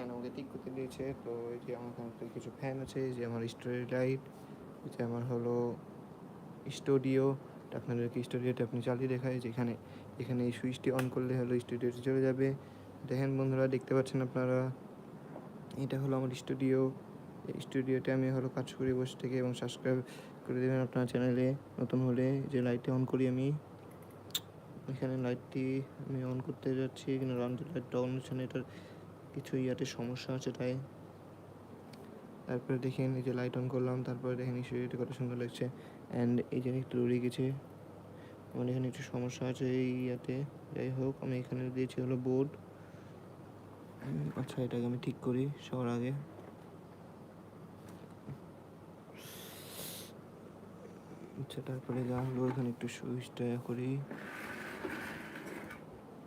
Fan আমাকে ঠিক করতে দিয়েছে। তো এই যে আমার এখানে কিছু ফ্যান আছে, এই যে আমার স্টোরি লাইট এই যে আমার হলো স্টুডিও আপনাদেরকে স্টুডিওটা আপনি চালিয়ে দেখায় যেখানে এখানে এই সুইচটি অন করলে হলো স্টুডিওটি চলে যাবে। দেখেন বন্ধুরা, দেখতে পাচ্ছেন আপনারা? এটা হলো আমার স্টুডিও এই স্টুডিওতে আমি হলো কাজ করি বসে থেকে এবং সাবস্ক্রাইব করে দেবেন আপনার চ্যানেলে নতুন হলে যে লাইটটি অন করি আমি, এখানে লাইটটি আমি অন করতে যাচ্ছি কিন্তু রামজি লাইটটা অন হচ্ছে না এটার কিছু ইয়াতে সমস্যা আছে তাই। তারপরে দেখেন এই যে লাইট অন করলাম, তারপরে দেখেন স্টুডিওটি কত সুন্দর লাগছে। অ্যান্ড এই যে একটু উড়ে গেছে। আমার এখানে একটু সমস্যা আছে এই ইয়াতে। যাই হোক, আমি এখানে দিয়েছি হলো বোর্ড আচ্ছা এটাকে আমি ঠিক করি সবার আগে। আচ্ছা তারপরে যা হলো, এখানে একটু সুইচটা করি।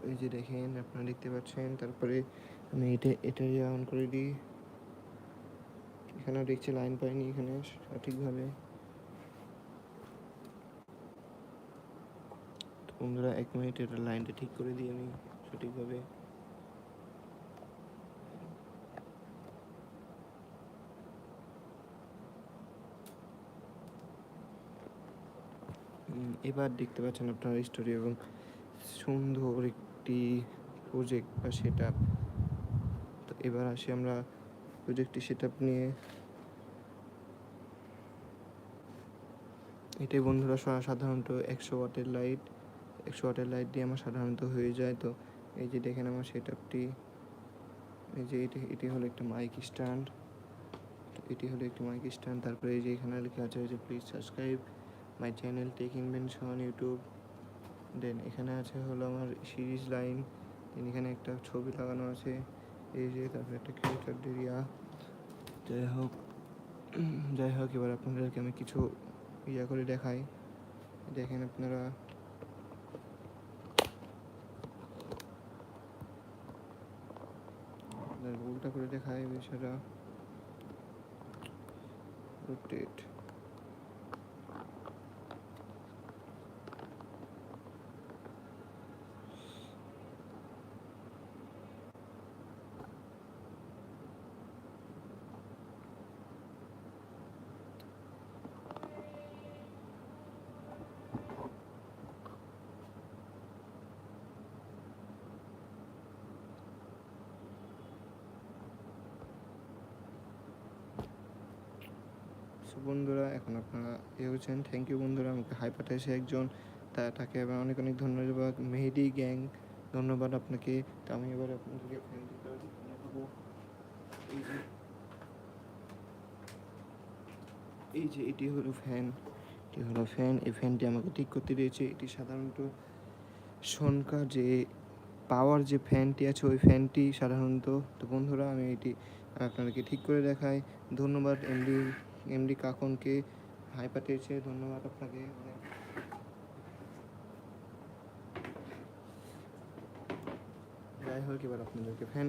এই যে দেখেন, আপনারা দেখতে পাচ্ছেন। তারপরে আমি এটা এটা অন করে দিই। এখানেও দেখছি লাইন পাইনি এখানে, সঠিকভাবে। বন্ধুরা, এক মিনিট এটা লাইনটা ঠিক করে দিই আমি সঠিকভাবে। এবার দেখতে পাচ্ছেন আপনার স্টোরি এবং সুন্দর একটি প্রজেক্ট বা সেট এবার আসি আমরা প্রজেক্টটি সেট নিয়ে। এটাই বন্ধুরা সাধারণত একশো ওয়াটের লাইট একশো ওয়াটের লাইট দিয়ে আমার সাধারণত হয়ে যায়। তো এই যে দেখেন আমার সেট আপটি এই যে এটি এটি হলো একটা মাইক স্ট্যান্ড এটি হলো একটি মাইক স্ট্যান্ড তারপরে এই যে এখানে লেখা আছে যে please subscribe my channel tech invention YouTube then এখানে আছে হলো আমার সিরিজ লাইন দেন এখানে একটা ছবি লাগানো আছে। এই যে তারপরে একটা ক্রিয়েটার এরিয়া যাই হোক যাই হোক, এবার আপনাদেরকে আমি কিছু ইয়া করে দেখাই। দেখেন আপনারা। উল্টা করে দেখাই বিষয়টা। রোটেট সো বন্ধুরা, এখন আপনারা এ হচ্ছেন। থ্যাংক ইউ বন্ধুরা, আমাকে হাই পাঠাইছে একজন। তা তাকে আবার অনেক অনেক ধন্যবাদ। মেহেদি গ্যাং, ধন্যবাদ আপনাকে। তা আমি এবার আপনাদেরকে এই যে এটি হলো ফ্যান এটি হলো ফ্যান এই ফ্যানটি আমাকে ঠিক করতে দিয়েছে। এটি সাধারণত সনকা যে পাওয়ার যে ফ্যানটি আছে, ওই ফ্যানটি সাধারণত। তো বন্ধুরা, আমি এটি আপনাদেরকে ঠিক করে দেখাই। ধন্যবাদ এমডি এমডি কাকনকে হাই পাঠিয়েছে ধন্যবাদ আপনাকে। যাই হোক, এবার আপনাদেরকে ফ্যান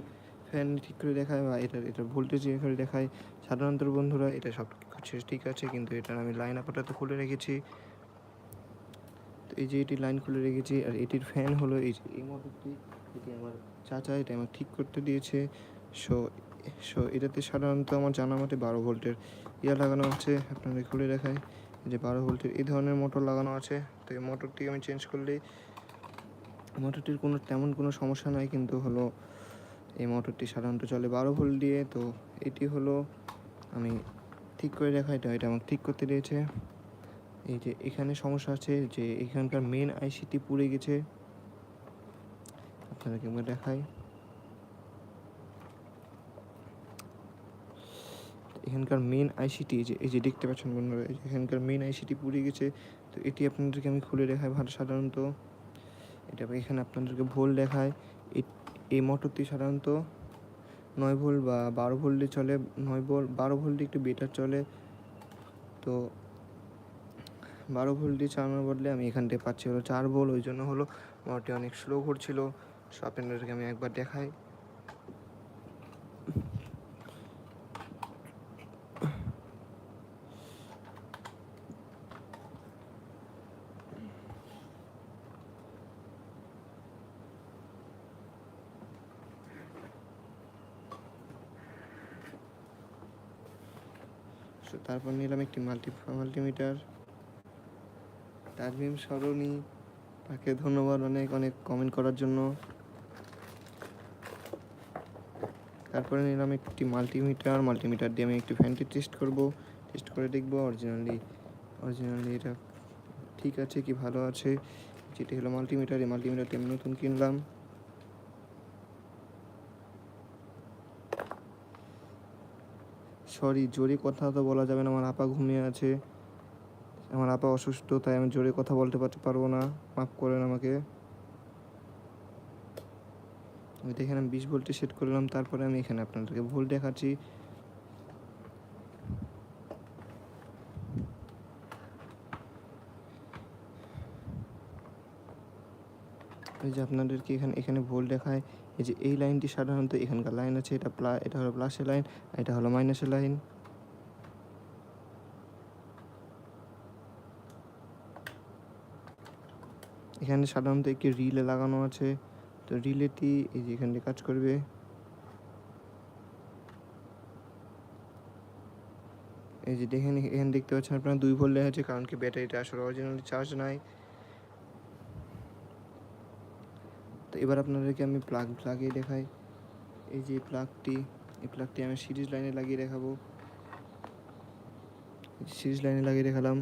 ফ্যান ঠিক করে দেখায় বা এটা এটা ভোল্টেজ করে দেখায়। সাধারণত বন্ধুরা, এটা সব কিছু ঠিক আছে, কিন্তু এটার আমি লাইন আপাতত খুলে রেখেছি। তো এই যে এটি লাইন খুলে রেখেছি, আর এটির ফ্যান হলো এই যে, এই মোটরটি এটি আমার চাচা, এটা আমার ঠিক করতে দিয়েছে। সো সো এটাতে সাধারণত আমার জানা মতে বারো ভোল্টের ইয়া লাগানো আছে, আপনাদের খুলে দেখায় যে বারো ভোল্টের এই ধরনের মোটর লাগানো আছে, তো এই মোটরটি আমি চেঞ্জ করলেই মোটরটির কোনো তেমন কোনো সমস্যা নাই, কিন্তু হলো এই মোটরটি সাধারণত চলে বারো ভোল্ট দিয়ে, তো এটি হলো আমি ঠিক করে দেখা এটা এটা আমাকে ঠিক করতে দিয়েছে। এই যে এখানে সমস্যা আছে যে এখানকার মেন আইসিটি পুড়ে গেছে। আপনাদেরকে আমরা দেখাই। এখানকার মেন আইসিটি যে, এই যে দেখতে পাচ্ছেন বন্ধুরা এখানকার মেন আইসিটি পুড়ে গেছে। তো এটি আপনাদেরকে আমি খুলে দেখাই ভালো সাধারণত। এটা এখানে আপনাদেরকে ভোল দেখায়। এই- মোটরটি সাধারণত নয় ভোল্ট বা বারো ভোল্টে চলে। নয় ভোল বারো ভোল্টে একটু বেটার চলে। তো বারো ভোল্ট দিয়ে চালানোর বদলে আমি এখান থেকে পাচ্ছি হলো চার ভোল ওই জন্য হলো মোটরটি অনেক স্লো ঘুরছিল। সো আপনাদেরকে আমি একবার দেখাই। তারপর নিলাম একটি মাল্টি মাল্টিমিটার তাজমিম সরণি। তাকে ধন্যবাদ অনেক অনেক কমেন্ট করার জন্য। তারপরে নিলাম একটি মাল্টিমিটার মাল্টিমিটার দিয়ে আমি একটি ফ্যানটি টেস্ট করব। টেস্ট করে দেখব অরিজিনালি অরিজিনালি এটা ঠিক আছে কি ভালো আছে। যেটি হলো মাল্টিমিটার এই মাল্টিমিটারটি আমি নতুন কিনলাম। সরি, জোরে কথা তো বলা যাবে না, আমার আপা ঘুমিয়ে আছে। আমার আপা অসুস্থ, তাই আমি জোরে কথা বলতে পারব না, মাফ করেন আমাকে। আমি এখানে বিশ ভোল্টে সেট করলাম তারপরে আমি এখানে আপনাদেরকে ভুল দেখাচ্ছি। এই যে আপনাদেরকে এখানে এখানে ভোল্ট দেখায়, এই যে এই লাইনটি সাধারণত এখানকার লাইন আছে, এটা প্লা এটা হলো প্লাসের লাইন এটা হলো মাইনাসের লাইন এখানে সাধারণত একটি রিলে লাগানো আছে, তো রিলেটি এই যে এখানে কাজ করবে। এই যে দেখেন, এখানে দেখতে পাচ্ছেন আপনারা, দুই ভোল্ট লেখা আছে কারণ কি ব্যাটারিটা আসলে অরিজিনালি চার্জ নাই। তো এবার আপনাদেরকে আমি প্লাগ লাগিয়ে দেখাই। এই যে প্লাগটি এই প্লাগটি আমি সিরিজ লাইনে লাগিয়ে দেখাবো। সিরিজ লাইনে লাগিয়ে দেখালাম।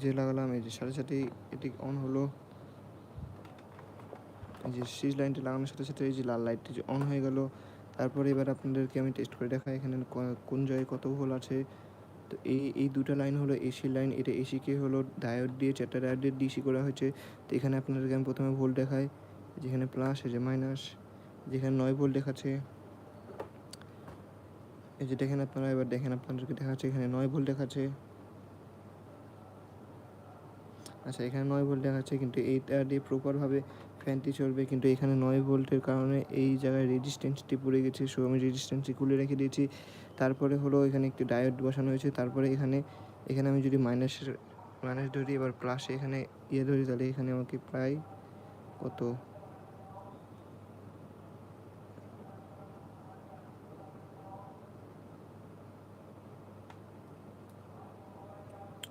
যে লাগালাম, এই যে সাথে সাথে এটি অন হলো। এই যে সিরিজ লাইনটি লাগানোর সাথে সাথে এই যে লাল লাইটটি যে অন হয়ে গেল। তারপরে এবার আপনাদেরকে আমি টেস্ট করে দেখাই এখানে কোন জায়গায় কত ভোল আছে। তো এই এই দুটো লাইন হলো এসি লাইন এটা এসিকে হলো ডায়োড দিয়ে চারটা ডায়োড দিয়ে ডিসি করা হয়েছে। তো এখানে আপনাদেরকে আমি প্রথমে ভোল্ট দেখাই। যেখানে প্লাস এই যে মাইনাস যেখানে নয় ভোল্ট দেখাচ্ছে। এই যে দেখেন আপনারা, এবার দেখেন আপনাদেরকে দেখাচ্ছে এখানে নয় ভোল্ট দেখাচ্ছে। আচ্ছা এখানে নয় ভোল্ট দেখাচ্ছে, কিন্তু এইটা দিয়ে প্রপারভাবে ফ্যানটি চলবে, কিন্তু এখানে নয় ভোল্টের কারণে এই জায়গায় রেজিস্ট্যান্সটি পড়ে গেছে। সো আমি রেজিস্ট্যান্সটি খুলে রেখে দিয়েছি। তারপরে হলো এখানে একটি ডায়োড বসানো হয়েছে। তারপরে এখানে এখানে আমি যদি মাইনাসের মাইনাস ধরি, এবার প্লাসে এখানে ইয়ে ধরি, তাহলে এখানে আমাকে প্রায় কত?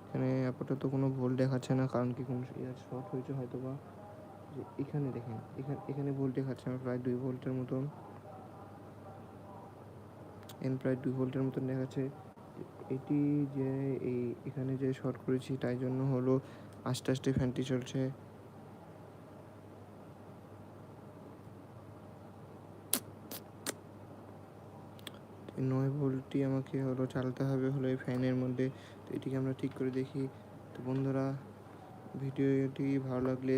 এখানে আপাতত কোনো ভোল্ট দেখাচ্ছে না, কারণ কি কোনো ইয়ার শর্ট হয়েছে হয়তো বা যে এখানে দেখেন, এখানে এখানে ভোল্ট দেখাচ্ছে আমার প্রায় দুই ভোল্টের মতন এন প্রায় দুই ভোল্টের মতন দেখাচ্ছে। এটি যে, এই, এখানে যে শর্ট করেছি, তাই জন্য হলো আস্তে আস্তে ফ্যানটি চলছে। নয় ভোল্টটি আমাকে হলো চালাতে হবে হলো এই ফ্যানের মধ্যে। তো এটিকে আমরা ঠিক করে দেখি। তো বন্ধুরা, ভিডিওটি ভালো লাগলে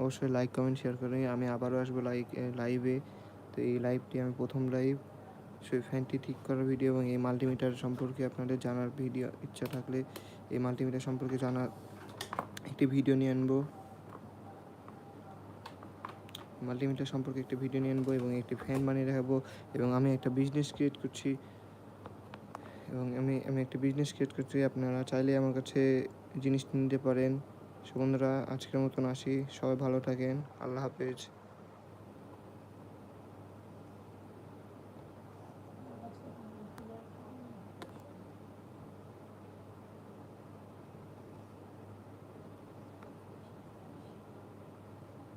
অবশ্যই লাইক কমেন্ট শেয়ার করে আমি আবারও আসব লাইক লাইভে তো এই লাইভটি আমি প্রথম লাইভ সেই ফ্যানটি ঠিক করার ভিডিও এবং এই মাল্টিমিটার সম্পর্কে আপনাদের জানার ভিডিও ইচ্ছা থাকলে এই মাল্টিমিটার সম্পর্কে জানার একটি ভিডিও নিয়ে আনব। মাল্টিমিটার সম্পর্কে একটি ভিডিও নিয়ে আনব এবং একটি ফ্যান বানিয়ে দেখাবো এবং আমি একটা বিজনেস ক্রিয়েট করছি। এবং আমি আমি একটা বিজনেস ক্রিয়েট করছি। আপনারা চাইলে আমার কাছে জিনিস নিতে পারেন। সুবন্ধুরা, আজকের মতন আসি। সবাই ভালো থাকেন। আল্লাহ হাফেজ।